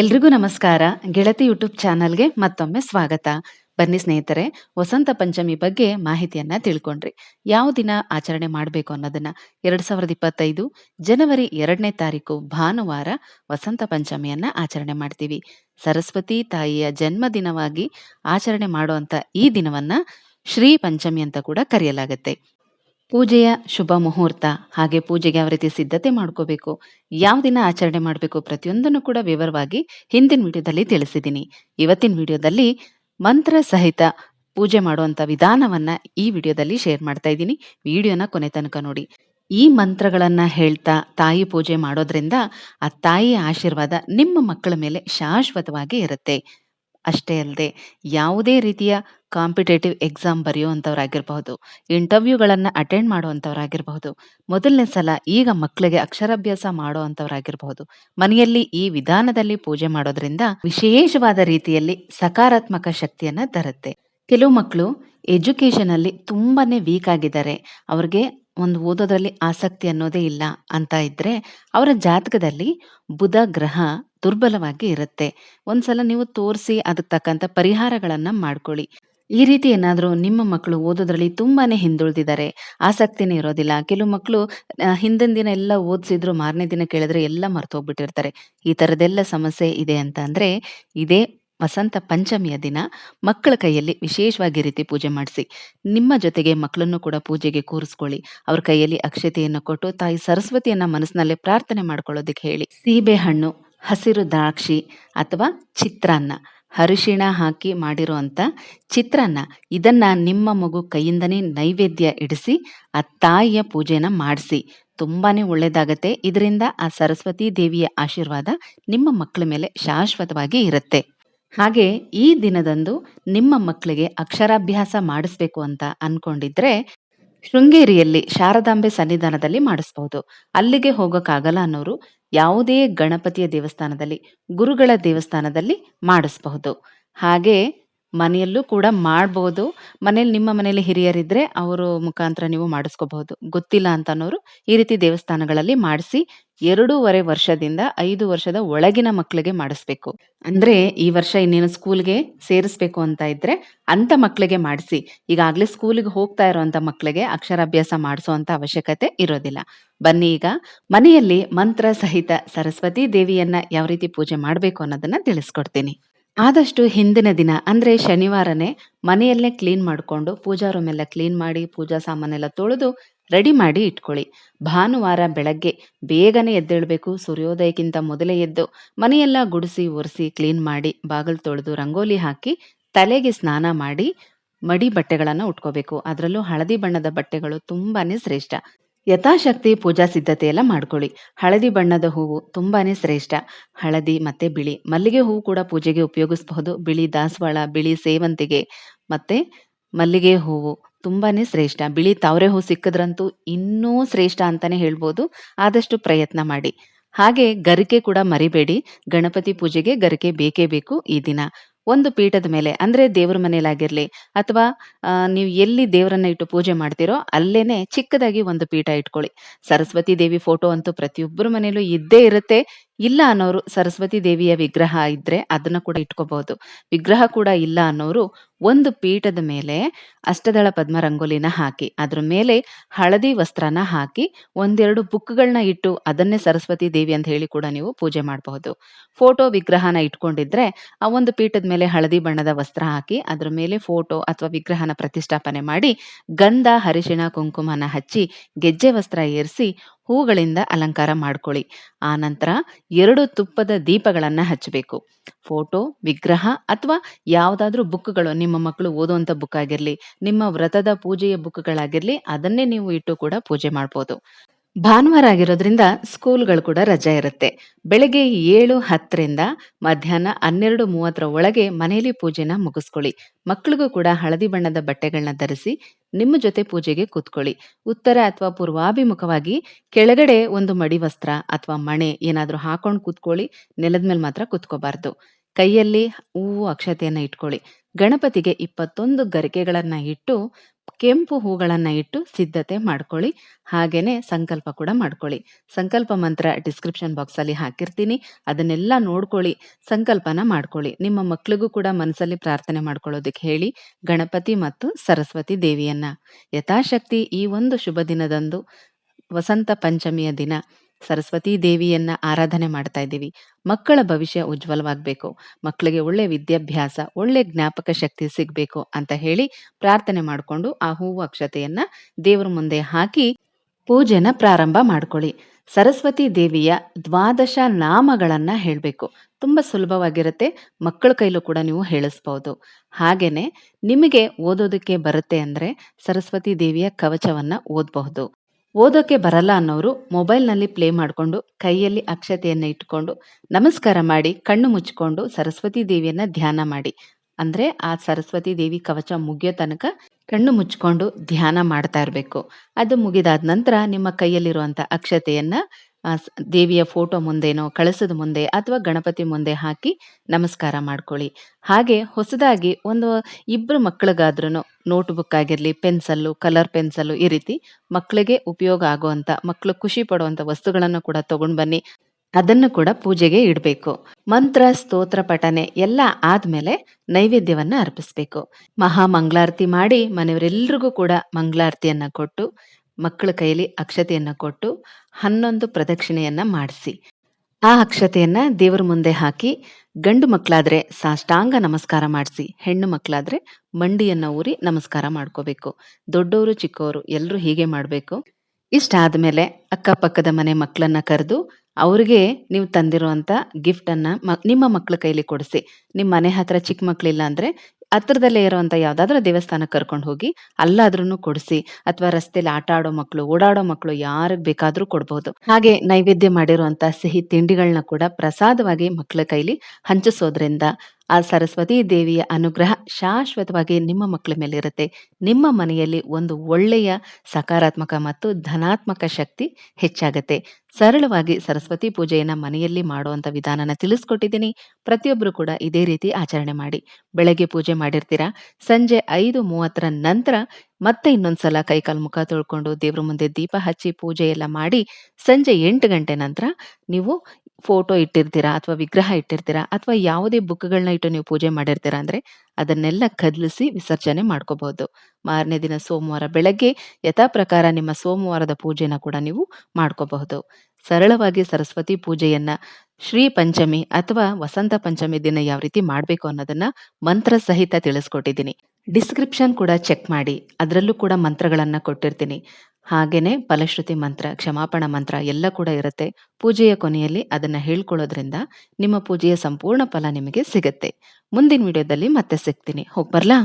ಎಲ್ರಿಗೂ ನಮಸ್ಕಾರ. ಗೆಳತಿ ಯೂಟ್ಯೂಬ್ ಚಾನಲ್ಗೆ ಮತ್ತೊಮ್ಮೆ ಸ್ವಾಗತ. ಬನ್ನಿ ಸ್ನೇಹಿತರೆ, ವಸಂತ ಪಂಚಮಿ ಬಗ್ಗೆ ಮಾಹಿತಿಯನ್ನ ತಿಳ್ಕೊಂಡ್ರಿ. ಯಾವ ದಿನ ಆಚರಣೆ ಮಾಡಬೇಕು ಅನ್ನೋದನ್ನ. ಎರಡ್ ಸಾವಿರದ ಇಪ್ಪತ್ತೈದು, ಜನವರಿ ಎರಡನೇ ತಾರೀಕು, ಭಾನುವಾರ ವಸಂತ ಪಂಚಮಿಯನ್ನ ಆಚರಣೆ ಮಾಡ್ತೀವಿ. ಸರಸ್ವತಿ ತಾಯಿಯ ಜನ್ಮದಿನವಾಗಿ ಆಚರಣೆ ಮಾಡುವಂತ ಈ ದಿನವನ್ನ ಶ್ರೀ ಪಂಚಮಿ ಅಂತ ಕೂಡ ಕರೆಯಲಾಗುತ್ತೆ. ಪೂಜೆಯ ಶುಭ ಮುಹೂರ್ತ, ಹಾಗೆ ಪೂಜೆಗೆ ಯಾವ ರೀತಿ ಸಿದ್ಧತೆ ಮಾಡ್ಕೋಬೇಕು, ಯಾವ ದಿನ ಆಚರಣೆ ಮಾಡಬೇಕು ಪ್ರತಿಯೊಂದನ್ನು ಕೂಡ ವಿವರವಾಗಿ ಹಿಂದಿನ ವಿಡಿಯೋದಲ್ಲಿ ತಿಳಿಸಿದ್ದೀನಿ. ಇವತ್ತಿನ ವಿಡಿಯೋದಲ್ಲಿ ಮಂತ್ರ ಸಹಿತ ಪೂಜೆ ಮಾಡುವಂತ ವಿಧಾನವನ್ನ ಈ ವಿಡಿಯೋದಲ್ಲಿ ಶೇರ್ ಮಾಡ್ತಾ ಇದ್ದೀನಿ. ವಿಡಿಯೋನ ಕೊನೆ ತನಕ ನೋಡಿ. ಈ ಮಂತ್ರಗಳನ್ನ ಹೇಳ್ತಾ ತಾಯಿ ಪೂಜೆ ಮಾಡೋದ್ರಿಂದ ಆ ತಾಯಿಯ ಆಶೀರ್ವಾದ ನಿಮ್ಮ ಮಕ್ಕಳ ಮೇಲೆ ಶಾಶ್ವತವಾಗಿ ಇರುತ್ತೆ. ಅಷ್ಟೇ ಅಲ್ಲದೆ ಯಾವುದೇ ರೀತಿಯ ಕಾಂಪಿಟೇಟಿವ್ ಎಕ್ಸಾಮ್ ಬರೆಯುವಂಥವ್ರಾಗಿರಬಹುದು, ಇಂಟರ್ವ್ಯೂಗಳನ್ನು ಅಟೆಂಡ್ ಮಾಡುವಂಥವರಾಗಿರಬಹುದು, ಮೊದಲನೇ ಸಲ ಈಗ ಮಕ್ಕಳಿಗೆ ಅಕ್ಷರಾಭ್ಯಾಸ ಮಾಡುವಂಥವರಾಗಿರಬಹುದು, ಮನೆಯಲ್ಲಿ ಈ ವಿಧಾನದಲ್ಲಿ ಪೂಜೆ ಮಾಡೋದ್ರಿಂದ ವಿಶೇಷವಾದ ರೀತಿಯಲ್ಲಿ ಸಕಾರಾತ್ಮಕ ಶಕ್ತಿಯನ್ನು ತರುತ್ತೆ. ಕೆಲವು ಮಕ್ಕಳು ಎಜುಕೇಶನ್ ಅಲ್ಲಿ ತುಂಬಾನೇ ವೀಕ್ ಆಗಿದ್ದಾರೆ, ಅವ್ರಿಗೆ ಒಂದು ಓದೋದ್ರಲ್ಲಿ ಆಸಕ್ತಿ ಅನ್ನೋದೇ ಇಲ್ಲ ಅಂತ ಇದ್ರೆ ಅವರ ಜಾತಕದಲ್ಲಿ ಬುಧ ಗ್ರಹ ದುರ್ಬಲವಾಗಿ ಇರುತ್ತೆ. ಒಂದ್ಸಲ ನೀವು ತೋರಿಸಿ ಅದಕ್ಕೆ ತಕ್ಕಂತ ಪರಿಹಾರಗಳನ್ನ ಮಾಡ್ಕೊಳ್ಳಿ. ಈ ರೀತಿ ಏನಾದರೂ ನಿಮ್ಮ ಮಕ್ಕಳು ಓದೋದ್ರಲ್ಲಿ ತುಂಬಾನೇ ಹಿಂದುಳಿದಿದ್ದಾರೆ. ಆಸಕ್ತಿನೇ ಇರೋದಿಲ್ಲ. ಕೆಲವು ಮಕ್ಕಳು ಹಿಂದಿನ ದಿನ ಎಲ್ಲ ಓದಿಸಿದ್ರು, ಮಾರನೇ ದಿನ ಕೇಳಿದ್ರೆ ಎಲ್ಲ ಮರ್ತೋಗ್ಬಿಟ್ಟಿರ್ತಾರೆ ಈ ಥರದೆಲ್ಲ ಸಮಸ್ಯೆ ಇದೆ ಅಂತ ಅಂದ್ರೆ ಇದೇ ವಸಂತ ಪಂಚಮಿಯ ದಿನ ಮಕ್ಕಳ ಕೈಯಲ್ಲಿ ವಿಶೇಷವಾಗಿ ರೀತಿ ಪೂಜೆ ಮಾಡಿಸಿ, ನಿಮ್ಮ ಜೊತೆಗೆ ಮಕ್ಕಳನ್ನು ಕೂಡ ಪೂಜೆಗೆ ಕೂರಿಸ್ಕೊಳ್ಳಿ. ಅವ್ರ ಕೈಯಲ್ಲಿ ಅಕ್ಷತೆಯನ್ನು ಕೊಟ್ಟು ತಾಯಿ ಸರಸ್ವತಿಯನ್ನ ಮನಸ್ಸಿನಲ್ಲೇ ಪ್ರಾರ್ಥನೆ ಮಾಡ್ಕೊಳ್ಳೋದಕ್ಕೆ ಹೇಳಿ. ಸೀಬೆ ಹಣ್ಣು ಹಸಿರು ದ್ರಾಕ್ಷಿ ಅಥವಾ ಚಿತ್ರಾನ್ನ, ಅರಿಶಿಣ ಹಾಕಿ ಮಾಡಿರುವಂತ ಚಿತ್ರಾನ್ನ, ಇದನ್ನ ನಿಮ್ಮ ಮಗು ಕೈಯಿಂದನೇ ನೈವೇದ್ಯ ಇಡಿಸಿ, ಆ ತಾಯಿಯ ಪೂಜೆನ ಮಾಡಿಸಿ. ತುಂಬಾನೇ ಒಳ್ಳೆಯದಾಗತ್ತೆ ಇದರಿಂದ ಆ ಸರಸ್ವತಿ ದೇವಿಯ ಆಶೀರ್ವಾದ ನಿಮ್ಮ ಮಕ್ಕಳ ಮೇಲೆ ಶಾಶ್ವತವಾಗಿ ಇರುತ್ತೆ. ಹಾಗೆ ಈ ದಿನದಂದು ನಿಮ್ಮ ಮಕ್ಕಳಿಗೆ ಅಕ್ಷರಾಭ್ಯಾಸ ಮಾಡಿಸ್ಬೇಕು ಅಂತ ಅನ್ಕೊಂಡಿದ್ರೆ ಶೃಂಗೇರಿಯಲ್ಲಿ ಶಾರದಾಂಬೆ ಸನ್ನಿಧಾನದಲ್ಲಿ ಮಾಡಿಸ್ಬಹುದು ಅಲ್ಲಿಗೆ ಹೋಗೋಕ್ಕಾಗಲ್ಲ ಅನ್ನೋರು ಯಾವುದೇ ಗಣಪತಿಯ ದೇವಸ್ಥಾನದಲ್ಲಿ, ಗುರುಗಳ ದೇವಸ್ಥಾನದಲ್ಲಿ ಮಾಡಿಸಬಹುದು. ಹಾಗೆ ಮನೆಯಲ್ಲೂ ಕೂಡ ಮಾಡ್ಬೋದು. ಮನೇಲಿ ನಿಮ್ಮ ಮನೇಲಿ ಹಿರಿಯರಿದ್ರೆ ಅವರ ಮುಖಾಂತರ ನೀವು ಮಾಡಿಸ್ಕೋಬಹುದು. ಗೊತ್ತಿಲ್ಲ ಅಂತ ಅನ್ನೋರು ಈ ರೀತಿ ದೇವಸ್ಥಾನಗಳಲ್ಲಿ ಮಾಡಿಸಿ ಎರಡೂವರೆ ವರ್ಷದಿಂದ ಐದು ವರ್ಷದ ಒಳಗಿನ ಮಕ್ಕಳಿಗೆ ಮಾಡಿಸ್ಬೇಕು. ಅಂದ್ರೆ ಈ ವರ್ಷ ಇನ್ನೇನು ಸ್ಕೂಲ್ಗೆ ಸೇರಿಸ್ಬೇಕು ಅಂತ ಇದ್ರೆ ಅಂತ ಮಕ್ಕಳಿಗೆ ಮಾಡಿಸಿ. ಈಗಾಗಲೇ ಸ್ಕೂಲಿಗೆ ಹೋಗ್ತಾ ಇರುವಂತ ಮಕ್ಕಳಿಗೆ ಅಕ್ಷರಾಭ್ಯಾಸ ಮಾಡಿಸುವಂತ ಅವಶ್ಯಕತೆ ಇರೋದಿಲ್ಲ. ಬನ್ನಿ ಈಗ ಮನೆಯಲ್ಲಿ ಮಂತ್ರ ಸಹಿತ ಸರಸ್ವತಿ ದೇವಿಯನ್ನ ಯಾವ ರೀತಿ ಪೂಜೆ ಮಾಡಬೇಕು ಅನ್ನೋದನ್ನ ತಿಳಿಸ್ಕೊಡ್ತೀನಿ. ಆದಷ್ಟು ಹಿಂದಿನ ದಿನ, ಅಂದ್ರೆ ಶನಿವಾರನೇ ಮನೆಯಲ್ಲೇ ಕ್ಲೀನ್ ಮಾಡ್ಕೊಂಡು ಪೂಜಾ ರೂಮ್ ಎಲ್ಲ ಕ್ಲೀನ್ ಮಾಡಿ, ಪೂಜಾ ಸಾಮಾನೆಲ್ಲ ತೊಳೆದು ರೆಡಿ ಮಾಡಿ ಇಟ್ಕೊಳ್ಳಿ. ಭಾನುವಾರ ಬೆಳಗ್ಗೆ ಬೇಗನೆ ಎದ್ದೇಳಬೇಕು, ಸೂರ್ಯೋದಯಕ್ಕಿಂತ ಮೊದಲೇ ಎದ್ದು ಮನೆಯೆಲ್ಲ ಗುಡಿಸಿ, ಒರೆಸಿ ಕ್ಲೀನ್ ಮಾಡಿ, ಬಾಗಿಲು ತೊಳೆದು ರಂಗೋಲಿ ಹಾಕಿ ತಲೆಗೆ ಸ್ನಾನ ಮಾಡಿ ಮಡಿ ಬಟ್ಟೆಗಳನ್ನು ಉಟ್ಕೋಬೇಕು. ಅದರಲ್ಲೂ ಹಳದಿ ಬಣ್ಣದ ಬಟ್ಟೆಗಳು ತುಂಬಾನೇ ಶ್ರೇಷ್ಠ. ಯಥಾಶಕ್ತಿ, ಪೂಜಾ ಸಿದ್ಧತೆ ಎಲ್ಲ ಮಾಡ್ಕೊಳ್ಳಿ. ಹಳದಿ ಬಣ್ಣದ ಹೂವು ತುಂಬಾನೇ ಶ್ರೇಷ್ಠ. ಹಳದಿ ಮತ್ತೆ ಬಿಳಿ. ಮಲ್ಲಿಗೆ ಹೂವು ಕೂಡ ಪೂಜೆಗೆ ಉಪಯೋಗಿಸಬಹುದು. ಬಿಳಿ ದಾಸವಾಳ, ಬಿಳಿ ಸೇವಂತಿಗೆ ಮತ್ತೆ ಮಲ್ಲಿಗೆ ಹೂವು ತುಂಬಾನೇ ಶ್ರೇಷ್ಠ. ಬಿಳಿ ತಾವರೆ ಹೂ ಸಿಕ್ಕದ್ರಂತೂ ಇನ್ನೂ ಶ್ರೇಷ್ಠ ಅಂತಾನೆ ಹೇಳ್ಬೋದು. ಆದಷ್ಟು ಪ್ರಯತ್ನ ಮಾಡಿ. ಹಾಗೆ ಗರಿಕೆ ಕೂಡ ಮರಿಬೇಡಿ. ಗಣಪತಿ ಪೂಜೆಗೆ ಗರಿಕೆ ಬೇಕೇ ಬೇಕು ಈ ದಿನ. ಒಂದು ಪೀಠದ ಮೇಲೆ, ಅಂದ್ರೆ ದೇವ್ರ ಮನೇಲಾಗಿರ್ಲಿ ಅಥವಾ ನೀವು ಎಲ್ಲಿ ದೇವರನ್ನ ಇಟ್ಟು ಪೂಜೆ ಮಾಡ್ತೀರೋ ಅಲ್ಲೇನೆ ಚಿಕ್ಕದಾಗಿ ಒಂದು ಪೀಠ ಇಟ್ಕೊಳ್ಳಿ. ಸರಸ್ವತಿ ದೇವಿ ಫೋಟೋ ಅಂತೂ ಪ್ರತಿಯೊಬ್ಬರ ಮನೇಲೂ ಇದ್ದೇ ಇರುತ್ತೆ. ಇಲ್ಲ ಅನ್ನೋರು ಸರಸ್ವತಿ ದೇವಿಯ ವಿಗ್ರಹ ಇದ್ರೆ ಅದನ್ನ ಕೂಡ ಇಟ್ಕೋಬಹುದು. ವಿಗ್ರಹ ಕೂಡ ಇಲ್ಲ ಅನ್ನೋರು ಒಂದು ಪೀಠದ ಮೇಲೆ ಅಷ್ಟದಳ ಪದ್ಮ ರಂಗೋಲಿನ ಹಾಕಿ, ಅದ್ರ ಮೇಲೆ ಹಳದಿ ವಸ್ತ್ರನ ಹಾಕಿ, ಒಂದೆರಡು ಬುಕ್ಗಳನ್ನ ಇಟ್ಟು ಅದನ್ನೇ ಸರಸ್ವತಿ ದೇವಿ ಅಂತ ಹೇಳಿ ಕೂಡ ನೀವು ಪೂಜೆ ಮಾಡಬಹುದು. ಫೋಟೋ ವಿಗ್ರಹನ ಇಟ್ಕೊಂಡಿದ್ರೆ ಆ ಒಂದು ಪೀಠದ ಮೇಲೆ ಹಳದಿ ಬಣ್ಣದ ವಸ್ತ್ರ ಹಾಕಿ, ಅದ್ರ ಮೇಲೆ ಫೋಟೋ ಅಥವಾ ವಿಗ್ರಹನ ಪ್ರತಿಷ್ಠಾಪನೆ ಮಾಡಿ, ಗಂಧ ಹರಿಶಿಣ ಕುಂಕುಮನ ಹಚ್ಚಿ, ಗೆಜ್ಜೆ ವಸ್ತ್ರ ಏರಿಸಿ ಹೂಗಳಿಂದ ಅಲಂಕಾರ ಮಾಡ್ಕೊಳ್ಳಿ. ಆ ನಂತರ ಎರಡು ತುಪ್ಪದ ದೀಪಗಳನ್ನ ಹಚ್ಚಬೇಕು. ಫೋಟೋ, ವಿಗ್ರಹ ಅಥವಾ ಯಾವುದಾದ್ರೂ ಬುಕ್ಗಳು, ನಿಮ್ಮ ಮಕ್ಕಳು ಓದುವಂತ ಬುಕ್ ಆಗಿರಲಿ, ನಿಮ್ಮ ವ್ರತದ ಪೂಜೆಯ ಬುಕ್ಗಳಾಗಿರ್ಲಿ, ಅದನ್ನೇ ನೀವು ಇಟ್ಟು ಕೂಡ ಪೂಜೆ ಮಾಡ್ಬೋದು. ಭಾನುವಾರ ಆಗಿರೋದ್ರಿಂದ ಸ್ಕೂಲ್ಗಳು ಕೂಡ ರಜೆ ಇರುತ್ತೆ. ಬೆಳಗ್ಗೆ ಏಳು ಹತ್ತರಿಂದ ಮಧ್ಯಾಹ್ನ ಹನ್ನೆರಡು ಮೂವತ್ತರ ಒಳಗೆ ಮನೆಯಲ್ಲಿ ಪೂಜೆನ ಮುಗಿಸ್ಕೊಳ್ಳಿ. ಮಕ್ಕಳಿಗೂ ಕೂಡ ಹಳದಿ ಬಣ್ಣದ ಬಟ್ಟೆಗಳನ್ನ ಧರಿಸಿ ನಿಮ್ಮ ಜೊತೆ ಪೂಜೆಗೆ ಕೂತ್ಕೊಳ್ಳಿ. ಉತ್ತರ ಅಥವಾ ಪೂರ್ವಾಭಿಮುಖವಾಗಿ ಕೆಳಗಡೆ ಒಂದು ಮಡಿ ವಸ್ತ್ರ ಅಥವಾ ಮಣೆ ಏನಾದರೂ ಹಾಕೊಂಡು ಕೂತ್ಕೊಳ್ಳಿ. ನೆಲದ ಮೇಲೆ ಮಾತ್ರ ಕೂತ್ಕೋಬಾರ್ದು. ಕೈಯಲ್ಲಿ ಹೂವು ಅಕ್ಷತೆಯನ್ನು ಇಟ್ಕೊಳ್ಳಿ. ಗಣಪತಿಗೆ ಇಪ್ಪತ್ತೊಂದು ಗರಿಕೆಗಳನ್ನು ಇಟ್ಟು ಕೆಂಪು ಹೂಗಳನ್ನು ಇಟ್ಟು ಸಿದ್ಧತೆ ಮಾಡ್ಕೊಳ್ಳಿ. ಹಾಗೇನೆ ಸಂಕಲ್ಪ ಕೂಡ ಮಾಡ್ಕೊಳ್ಳಿ. ಸಂಕಲ್ಪ ಮಂತ್ರ ಡಿಸ್ಕ್ರಿಪ್ಷನ್ ಬಾಕ್ಸಲ್ಲಿ ಹಾಕಿರ್ತೀನಿ. ಅದನ್ನೆಲ್ಲ ನೋಡ್ಕೊಳ್ಳಿ, ಸಂಕಲ್ಪನ ಮಾಡ್ಕೊಳ್ಳಿ. ನಿಮ್ಮ ಮಕ್ಕಳಿಗೂ ಕೂಡ ಮನಸ್ಸಲ್ಲಿ ಪ್ರಾರ್ಥನೆ ಮಾಡ್ಕೊಳ್ಳೋದಕ್ಕೆ ಹೇಳಿ, ಗಣಪತಿ ಮತ್ತು ಸರಸ್ವತಿ ದೇವಿಯನ್ನ. ಯಥಾಶಕ್ತಿ ಈ ಒಂದು ಶುಭ ದಿನದಂದು, ವಸಂತ ಪಂಚಮಿಯ ದಿನ ಸರಸ್ವತಿ ದೇವಿಯನ್ನ ಆರಾಧನೆ ಮಾಡ್ತಾ ಇದ್ದೀವಿ. ಮಕ್ಕಳ ಭವಿಷ್ಯ ಉಜ್ವಲವಾಗಬೇಕು. ಮಕ್ಕಳಿಗೆ ಒಳ್ಳೆ ವಿದ್ಯಾಭ್ಯಾಸ, ಒಳ್ಳೆ ಜ್ಞಾಪಕ ಶಕ್ತಿ ಸಿಗಬೇಕು ಅಂತ ಹೇಳಿ ಪ್ರಾರ್ಥನೆ ಮಾಡಿಕೊಂಡು ಆ ಹೂವು ಅಕ್ಷತೆಯನ್ನ ದೇವರ ಮುಂದೆ ಹಾಕಿ ಪೂಜೆನ ಪ್ರಾರಂಭ ಮಾಡ್ಕೊಳ್ಳಿ. ಸರಸ್ವತಿ ದೇವಿಯ ದ್ವಾದಶ ನಾಮಗಳನ್ನ ಹೇಳಬೇಕು. ತುಂಬ ಸುಲಭವಾಗಿರುತ್ತೆ. ಮಕ್ಕಳ ಕೈಲೂ ಕೂಡ ನೀವು ಹೇಳಿಸ್ಬೋದು. ಹಾಗೇನೆ ನಿಮಗೆ ಓದೋದಕ್ಕೆ ಬರುತ್ತೆ ಅಂದ್ರೆ ಸರಸ್ವತಿ ದೇವಿಯ ಕವಚವನ್ನ ಓದಬಹುದು. ಓದೋಕೆ ಬರಲ್ಲ ಅನ್ನೋರು ಮೊಬೈಲ್ನಲ್ಲಿ ಪ್ಲೇ ಮಾಡಿಕೊಂಡು ಕೈಯಲ್ಲಿ ಅಕ್ಷತೆಯನ್ನ ಇಟ್ಕೊಂಡು ನಮಸ್ಕಾರ ಮಾಡಿ, ಕಣ್ಣು ಮುಚ್ಚಿಕೊಂಡು ಸರಸ್ವತಿ ದೇವಿಯನ್ನ ಧ್ಯಾನ ಮಾಡಿ. ಅಂದ್ರೆ ಆ ಸರಸ್ವತಿ ದೇವಿ ಕವಚ ಮುಗಿಯೋ ತನಕ ಕಣ್ಣು ಮುಚ್ಕೊಂಡು ಧ್ಯಾನ ಮಾಡ್ತಾ ಇರಬೇಕು. ಅದು ಮುಗಿದಾದ ನಂತರ ನಿಮ್ಮ ಕೈಯಲ್ಲಿರುವಂತ ಅಕ್ಷತೆಯನ್ನ ದೇವಿಯ ಫೋಟೋ ಮುಂದೆನೋ, ಕಳಸದ ಮುಂದೆ ಅಥವಾ ಗಣಪತಿ ಮುಂದೆ ಹಾಕಿ ನಮಸ್ಕಾರ ಮಾಡ್ಕೊಳ್ಳಿ. ಹಾಗೆ ಹೊಸದಾಗಿ ಒಂದು ಇಬ್ಬರು ಮಕ್ಕಳಿಗಾದ್ರೂ ನೋಟ್ಬುಕ್ ಆಗಿರಲಿ, ಪೆನ್ಸಲ್ಲು ಕಲರ್ ಪೆನ್ಸಲ್ಲು ಈ ರೀತಿ ಮಕ್ಕಳಿಗೆ ಉಪಯೋಗ ಆಗುವಂಥ ಮಕ್ಕಳು ಖುಷಿ ಪಡುವಂಥ ವಸ್ತುಗಳನ್ನು ಕೂಡ ತಗೊಂಡು ಬನ್ನಿ. ಅದನ್ನು ಕೂಡ ಪೂಜೆಗೆ ಇಡಬೇಕು. ಮಂತ್ರ, ಸ್ತೋತ್ರ, ಪಠನೆ ಎಲ್ಲ ಆದ್ಮೇಲೆ ನೈವೇದ್ಯವನ್ನ ಅರ್ಪಿಸ್ಬೇಕು. ಮಹಾ ಮಂಗಳಾರತಿ ಮಾಡಿ ಮನೆಯವರೆಲ್ಲರಿಗೂ ಕೂಡ ಮಂಗಳಾರತಿಯನ್ನ ಕೊಟ್ಟು ಮಕ್ಕಳ ಕೈಯಲ್ಲಿ ಅಕ್ಷತೆಯನ್ನು ಕೊಟ್ಟು ಹನ್ನೊಂದು ಪ್ರದಕ್ಷಿಣೆಯನ್ನ ಮಾಡಿಸಿ. ಆ ಅಕ್ಷತೆಯನ್ನ ದೇವರ ಮುಂದೆ ಹಾಕಿ ಗಂಡು ಮಕ್ಕಳಾದ್ರೆ ಸಾಷ್ಟಾಂಗ ನಮಸ್ಕಾರ ಮಾಡಿಸಿ, ಹೆಣ್ಣು ಮಕ್ಕಳಾದ್ರೆ ಮಂಡಿಯನ್ನ ಊರಿ ನಮಸ್ಕಾರ ಮಾಡ್ಕೋಬೇಕು. ದೊಡ್ಡವರು ಚಿಕ್ಕವರು ಎಲ್ಲರೂ ಹೀಗೆ ಮಾಡಬೇಕು. ಇಷ್ಟಾದ್ಮೇಲೆ ಅಕ್ಕಪಕ್ಕದ ಮನೆ ಮಕ್ಕಳನ್ನ ಕರೆದು ಅವ್ರಿಗೆ ನೀವು ತಂದಿರುವಂತ ಗಿಫ್ಟನ್ನು ಮ- ನಿಮ್ಮ ಮಕ್ಕಳ ಕೈಲಿ ಕೊಡಿಸಿ. ನಿಮ್ಮ ಮನೆ ಹತ್ರ ಚಿಕ್ಕ ಮಕ್ಕಳಿಲ್ಲ ಅಂದ್ರೆ ಹತ್ರದಲ್ಲೇ ಇರುವಂತ ಯಾವ್ದಾದ್ರೂ ದೇವಸ್ಥಾನಕ್ಕೆ ಕರ್ಕೊಂಡು ಹೋಗಿ ಅಲ್ಲಾದ್ರೂ ಕೊಡಿಸಿ ಅಥವಾ ರಸ್ತೆಲಿ ಆಟ ಆಡೋ ಮಕ್ಕಳು ಓಡಾಡೋ ಮಕ್ಕಳು ಯಾರಿಗ್ ಬೇಕಾದ್ರೂ ಕೊಡ್ಬೋದು. ಹಾಗೆ ನೈವೇದ್ಯ ಮಾಡಿರುವಂತ ಸಿಹಿ ತಿಂಡಿಗಳನ್ನ ಕೂಡ ಪ್ರಸಾದವಾಗಿ ಮಕ್ಕಳ ಕೈಲಿ ಹಂಚಿಸೋದ್ರಿಂದ ಆ ಸರಸ್ವತಿ ದೇವಿಯ ಅನುಗ್ರಹ ಶಾಶ್ವತವಾಗಿ ನಿಮ್ಮ ಮಕ್ಕಳ ಮೇಲೆ ಇರುತ್ತೆ ನಿಮ್ಮ ಮನೆಯಲ್ಲಿ ಒಂದು ಒಳ್ಳೆಯ ಸಕಾರಾತ್ಮಕ ಮತ್ತು ಧನಾತ್ಮಕ ಶಕ್ತಿ ಹೆಚ್ಚಾಗತ್ತೆ. ಸರಳವಾಗಿ ಸರಸ್ವತಿ ಪೂಜೆಯನ್ನ ಮನೆಯಲ್ಲಿ ಮಾಡುವಂತ ವಿಧಾನನ ತಿಳಿಸ್ಕೊಟ್ಟಿದ್ದೀನಿ. ಪ್ರತಿಯೊಬ್ಬರು ಕೂಡ ಇದೇ ರೀತಿ ಆಚರಣೆ ಮಾಡಿ. ಬೆಳಗ್ಗೆ ಪೂಜೆ ಮಾಡಿರ್ತೀರಾ? ಸಂಜೆ ಐದು ಮೂವತ್ತರ ನಂತರ ಮತ್ತೆ ಇನ್ನೊಂದ್ಸಲ ಕೈಕಾಲು ಮುಖ ತೊಳ್ಕೊಂಡು ದೇವ್ರ ಮುಂದೆ ದೀಪ ಹಚ್ಚಿ ಪೂಜೆ ಎಲ್ಲ ಮಾಡಿ ಸಂಜೆ ಎಂಟು ಗಂಟೆ ನಂತರ ನೀವು ಫೋಟೋ ಇಟ್ಟಿರ್ತೀರಾ ಅಥವಾ ವಿಗ್ರಹ ಇಟ್ಟಿರ್ತೀರಾ ಅಥವಾ ಯಾವುದೇ ಬುಕ್ಗಳನ್ನ ಇಟ್ಟು ನೀವು ಪೂಜೆ ಮಾಡಿರ್ತೀರಾ ಅಂದ್ರೆ ಅದನ್ನೆಲ್ಲ ಕದಲಿಸಿ ವಿಸರ್ಜನೆ ಮಾಡ್ಕೋಬಹುದು. ಮಾರನೇ ದಿನ ಸೋಮವಾರ ಬೆಳಗ್ಗೆ ಯಥಾ ಪ್ರಕಾರ ನಿಮ್ಮ ಸೋಮವಾರದ ಪೂಜೆನ ಕೂಡ ನೀವು ಮಾಡ್ಕೋಬಹುದು. ಸರಳವಾಗಿ ಸರಸ್ವತಿ ಪೂಜೆಯನ್ನ ಶ್ರೀ ಪಂಚಮಿ ಅಥವಾ ವಸಂತ ಪಂಚಮಿ ದಿನ ಯಾವ ರೀತಿ ಮಾಡಬೇಕು ಅನ್ನೋದನ್ನ ಮಂತ್ರ ಸಹಿತ ತಿಳಿಸ್ಕೊಟ್ಟಿದ್ದೀನಿ. ಡಿಸ್ಕ್ರಿಪ್ಷನ್ ಕೂಡ ಚೆಕ್ ಮಾಡಿ. ಅದರಲ್ಲೂ ಕೂಡ ಮಂತ್ರಗಳನ್ನ ಕೊಟ್ಟಿರ್ತೀನಿ. ಹಾಗೇನೆ ಫಲಶ್ರುತಿ ಮಂತ್ರ, ಕ್ಷಮಾಪಣ ಮಂತ್ರ ಎಲ್ಲ ಕೂಡ ಇರುತ್ತೆ. ಪೂಜೆಯ ಕೊನೆಯಲ್ಲಿ ಅದನ್ನ ಹೇಳ್ಕೊಳ್ಳೋದ್ರಿಂದ ನಿಮ್ಮ ಪೂಜೆಯ ಸಂಪೂರ್ಣ ಫಲ ನಿಮಗೆ ಸಿಗುತ್ತೆ. ಮುಂದಿನ ವಿಡಿಯೋದಲ್ಲಿ ಮತ್ತೆ ಸಿಗ್ತೀನಿ. ಹೋಗ್ಬರ್ಲಾ?